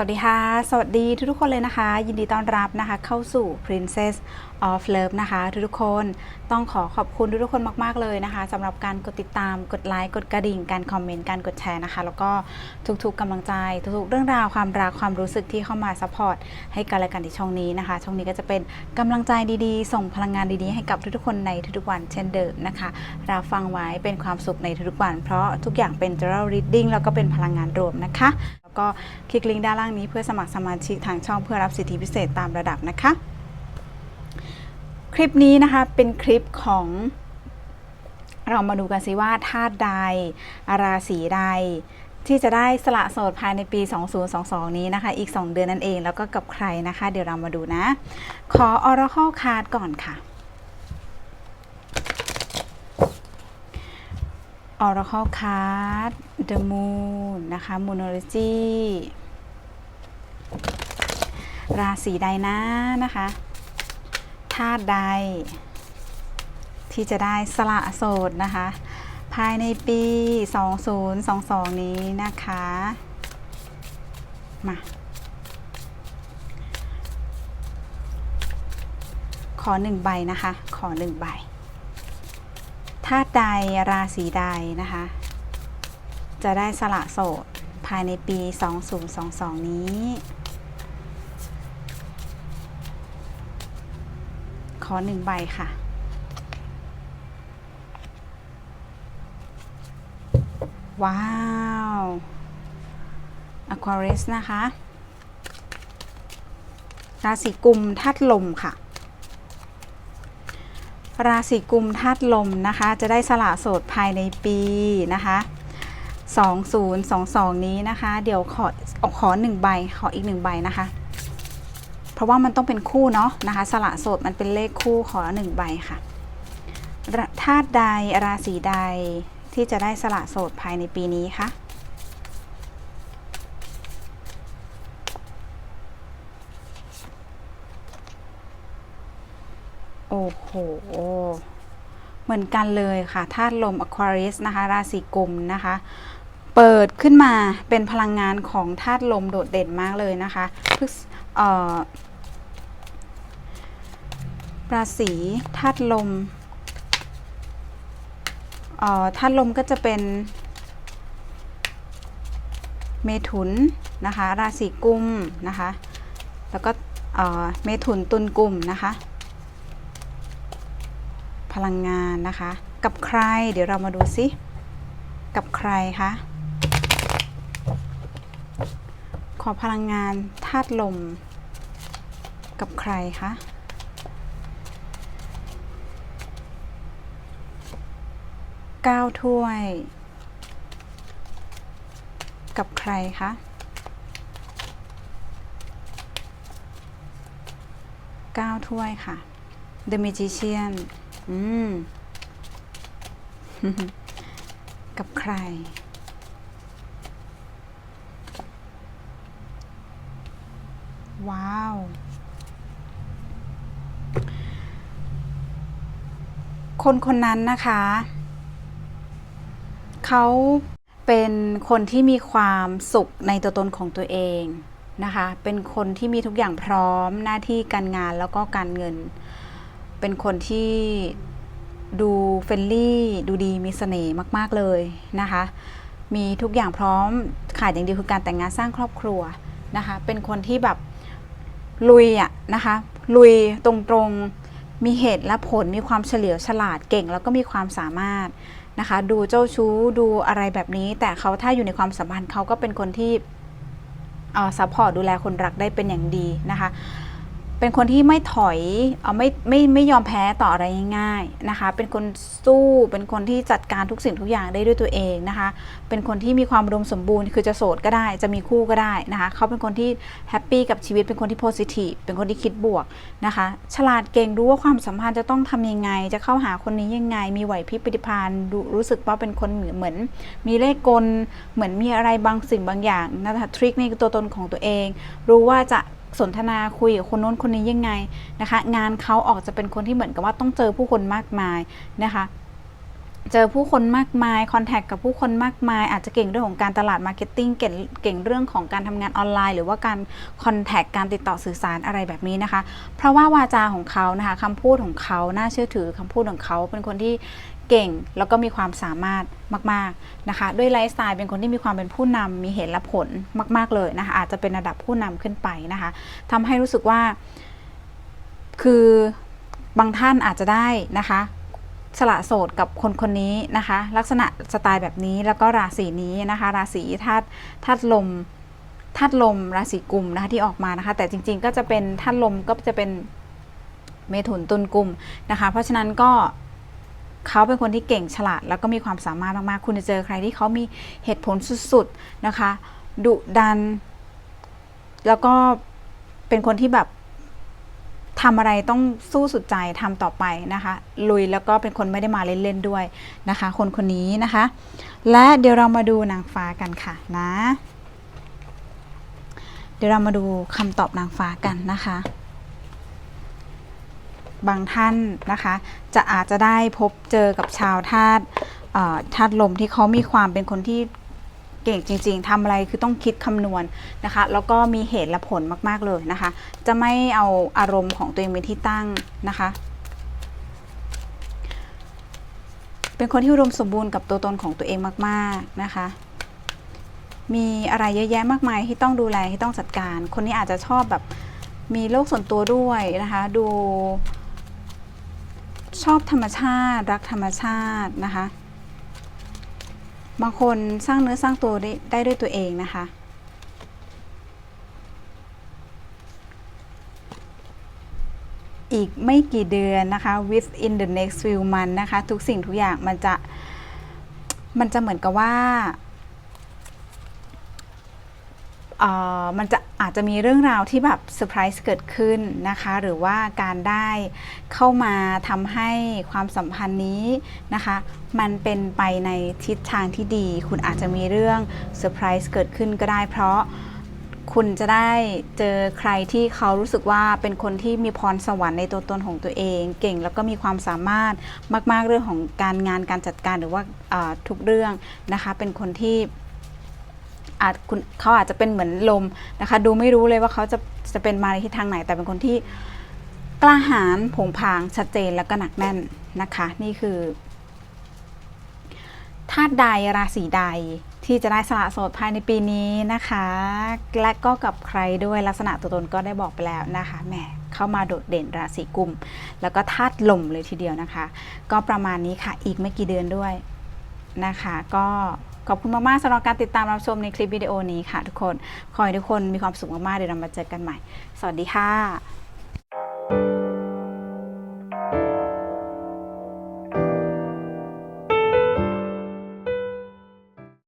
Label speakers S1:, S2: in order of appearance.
S1: สวัสดีค่ะ สวัสดีทุกๆคนเลยนะคะ ยินดีต้อนรับนะคะเข้าสู่ Princess of Love นะคะทุกๆคนต้องขอขอบคุณทุกๆคนมากๆเลยนะคะสำหรับการกดติดตามกดไลค์กดกระดิ่ง การคอมเมนต์การกดแชร์นะคะ แล้วก็ทุกๆกำลังใจทุกๆเรื่องราวความรักความรู้สึกที่เข้ามาซัพพอร์ตให้กันและกันที่ช่องนี้นะคะ ช่องนี้ก็จะเป็นกำลังใจดีๆ ส่งพลังงานดีๆ ให้กับทุกๆคนในทุกๆวันเช่นเดิมนะคะรับฟังไว้เป็นความสุขในทุกๆวัน เพราะทุกอย่างเป็น general reading แล้วก็เป็นพลังงานรวมนะคะก็คลิกลิงก์ด้านล่างนี้เพื่อสมัครสมาชิกทางช่องเพื่อรับสิทธิพิเศษตามระดับนะคะ คลิปนี้นะคะเป็นคลิปของ เรามาดูกันสิว่าธาตุใด ราศีใด ที่จะได้สละโสดภายในปี 2022 นี้นะคะ อีก 2 เดือนนั่นเองแล้วก็กับใครนะคะ เดี๋ยวเรามาดูนะ ขอ Oracle Card ก่อนค่ะ Oracle Card The Moon นะคะ Moonology ราศีใดนะนะคะธาตุใด ที่จะได้สละโสดนะคะ ภายในปี 2022 นี้นะคะ มา ขอหนึ่งใบนะคะ ขอหนึ่งใบ ธาตุใดราศีใดนะคะ จะได้สละโสดภายในปี 2022 นี้ ขอหนึ่งใบค่ะ ว้าว Aquarius นะคะ ราศีกุมธาตุลมค่ะ ราศีกุมธาตุลมนะคะ จะได้สละโสดภายในปีนะคะ2022 นี้นะคะ เดี๋ยวขอขอหนึ่งใบขออีกหนึ่งใบนะคะ เพราะว่ามันต้องเป็นคู่เนาะนะคะ สละโสดมันเป็นเลขคู่ขอหนึ่งใบค่ะธาตุใดราศีใดที่จะได้สละโสดภายในปีนี้คะ โอ้โห เหมือนกันเลยค่ะธาตุลม Aquarius นะคะ ราศีกุมนะคะ เปิดขึ้นมาเป็นพลังงานของธาตุลมโดดเด่นมากเลยนะคะพฤษเอ่อราศีธาตุลมธาตุลมก็จะเป็น เมถุนนะคะ ราศีกุมนะคะ แล้วก็เมถุนตุลกุมนะคะ ลังงานนะคะ กับใครเดี๋ยวเรามาดูซิ กับใครคะขอพลังงานธาตุลม กับใครคะเก้าถ้วย กับใครคะเก้าถ้วยค่ะ The Magician อืม กับใคร ว้าว คนคนนั้นนะคะ เขาเป็นคนที่มีความสุขในตัวตนของตัวเองนะคะ เป็นคนที่มีทุกอย่างพร้อมหน้าที่การงานแล้วก็การเงิน เป็นคนที่ดูเฟรนลี่ดูดีมีเสน่ห์มาก ๆ เลยนะคะ มีทุกอย่างพร้อมขาดอย่างเดียวคือการแต่งงานสร้างครอบครัวนะคะ เป็นคนที่แบบลุยอะนะคะ ลุยตรงๆมีเหตุและผลมีความเฉลียวฉลาดเก่ง แล้วก็มีความสามารถนะคะ ดูเจ้าชู้ดูอะไรแบบนี้ แต่เขาถ้าอยู่ในความสัมพันธ์เขาก็เป็นคนที่ซัพพอร์ตดูแลคนรักได้เป็นอย่างดีนะคะ เป็นคนที่ไม่ถอยเอาไม่ไม่ไม่ยอมแพ้ต่ออะไรง่ายๆนะคะ เป็นคนสู้เป็นคนที่จัดการทุกสิ่งทุกอย่างได้ด้วยตัวเองนะคะ เป็นคนที่มีความอุดมสมบูรณ์คือจะโสดก็ได้ จะมีคู่ก็ได้นะคะเขาเป็นคนที่แฮปปี้กับชีวิตเป็นคนที่โพสิทีฟเป็นคนที่คิดบวกนะคะ ฉลาดเก่งรู้ว่าความสัมพันธ์จะต้องทำยังไง จะเข้าหาคนนี้ยังไง มีไหวพริบปฏิภาณรู้สึกว่าเป็นคนเหมือนเหมือน มีเลขกลเหมือนมีอะไรบางสิ่งบางอย่างนะคะทริคในตัวตนของตัวเอง รู้ว่าจะ สนทนาคุยกับคนโน้นคนนี้ยังไงนะคะ งานเขาออกจะเป็นคนที่เหมือนกับว่าต้องเจอผู้คนมากมายนะคะเจอผู้คนมากมายคอนแทคกับผู้คนมากมาย อาจจะเก่งเรื่องของการตลาดมาร์เก็ตติ้งเก่งเก่งเรื่องของการทำงานออนไลน์ หรือว่าการคอนแทคการติดต่อสื่อสารอะไรแบบนี้นะคะ เพราะว่าวาจาของเขานะคะคำพูดของเขาน่าเชื่อถือคำพูดของเขาเป็นคนที่ เก่งแล้วก็มีความสามารถมากๆนะคะ ด้วยไลฟ์สไตล์เป็นคนที่มีความเป็นผู้นำมีเหตุและผลมาก ๆเลยนะคะอาจจะเป็นระดับผู้นำขึ้นไปนะคะทำให้รู้สึกว่าคือบางท่านอาจจะได้นะคะสละโสดกับคนคนนี้นะคะ ลักษณะสไตล์แบบนี้แล้วก็ราศีนี้นะคะ ราศีธาตุธาตุลมธาตุลมราศีกุมนะคะที่ออกมานะคะ แต่จริง ๆ ก็จะเป็นธาตุลมก็จะเป็นเมถุนตุลกุมนะคะ เพราะฉะนั้นก็ เขาเป็นคนที่เก่งฉลาด แล้วก็มีความสามารถมากๆ คุณจะเจอใครที่เขามีเหตุผลสุดๆนะคะดุดัน แล้วก็เป็นคนที่แบบทำอะไรต้องสู้สุดใจทำต่อไปนะคะ ลุยแล้วก็เป็นคนไม่ได้มาเล่นๆด้วยนะคะ คนคนนี้นะคะ และเดี๋ยวเรามาดูนางฟ้ากันค่ะนะ เดี๋ยวเรามาดูคำตอบนางฟ้ากันนะคะ บางท่านนะคะ จะอาจจะได้พบเจอกับชาวธาตุธาตุลมที่เขามีความเป็นคนที่เก่งจริง ๆทำอะไรคือต้องคิดคำนวณนะคะ แล้วก็มีเหตุและผลมากๆเลยนะคะ จะไม่เอาอารมณ์ของตัวเองเป็นที่ตั้งนะคะ เป็นคนที่อุดมสมบูรณ์กับตัวตนของตัวเองมากๆนะคะมีอะไรเยอะแยะมากมายที่ต้องดูแลที่ต้องจัดการ คนนี้อาจจะชอบแบบมีโลกส่วนตัวด้วยนะคะ ดู ชอบธรรมชาติ รักธรรมชาตินะคะ บางคนสร้างเนื้อสร้างตัวได้ได้ด้วยตัวเองนะคะ อีกไม่กี่เดือนนะคะ within the next few months นะคะ ทุกสิ่งทุกอย่างมันจะ มันจะเหมือนกับว่า มันจะอาจจะมีเรื่องราวที่แบบเซอร์ไพรส์เกิดขึ้นนะคะ หรือว่าการได้เข้ามาทำให้ความสัมพันธ์นี้นะคะ มันเป็นไปในทิศทางที่ดี คุณอาจจะมีเรื่องเซอร์ไพรส์เกิดขึ้นก็ได้เพราะคุณจะได้เจอใครที่เขารู้สึกว่าเป็นคนที่มีพรสวรรค์ในตัวตนของตัวเอง เก่งแล้วก็มีความสามารถมาก ๆ เรื่องของการงานการจัดการหรือว่าอ่าทุกเรื่องนะคะ เป็นคนที่ อาจคุณเขาอาจจะเป็นเหมือนลมนะคะ ดูไม่รู้เลยว่าเขาจะจะเป็นมาในทิศทางไหน แต่เป็นคนที่กล้าหาญผงผางชัดเจนแล้วก็หนักแน่นนะคะ นี่คือธาตุใดราศีใดที่จะได้สละโสดภายในปีนี้นะคะ และก็กับใครด้วยลักษณะตัวตนก็ได้บอกไปแล้วนะคะแหมเข้ามาโดดเด่นราศีกุม แล้วก็ธาตุลมเลยทีเดียวนะคะ ก็ประมาณนี้ค่ะอีกไม่กี่เดือนด้วยนะคะ ก็ ขอบคุณมากๆสำหรับการติดตามรับชมในคลิปวิดีโอนี้ค่ะทุกคน ขอให้ทุกคนมีความสุขมากๆเดี๋ยวเรามาเจอกันใหม่ สวัสดีค่ะ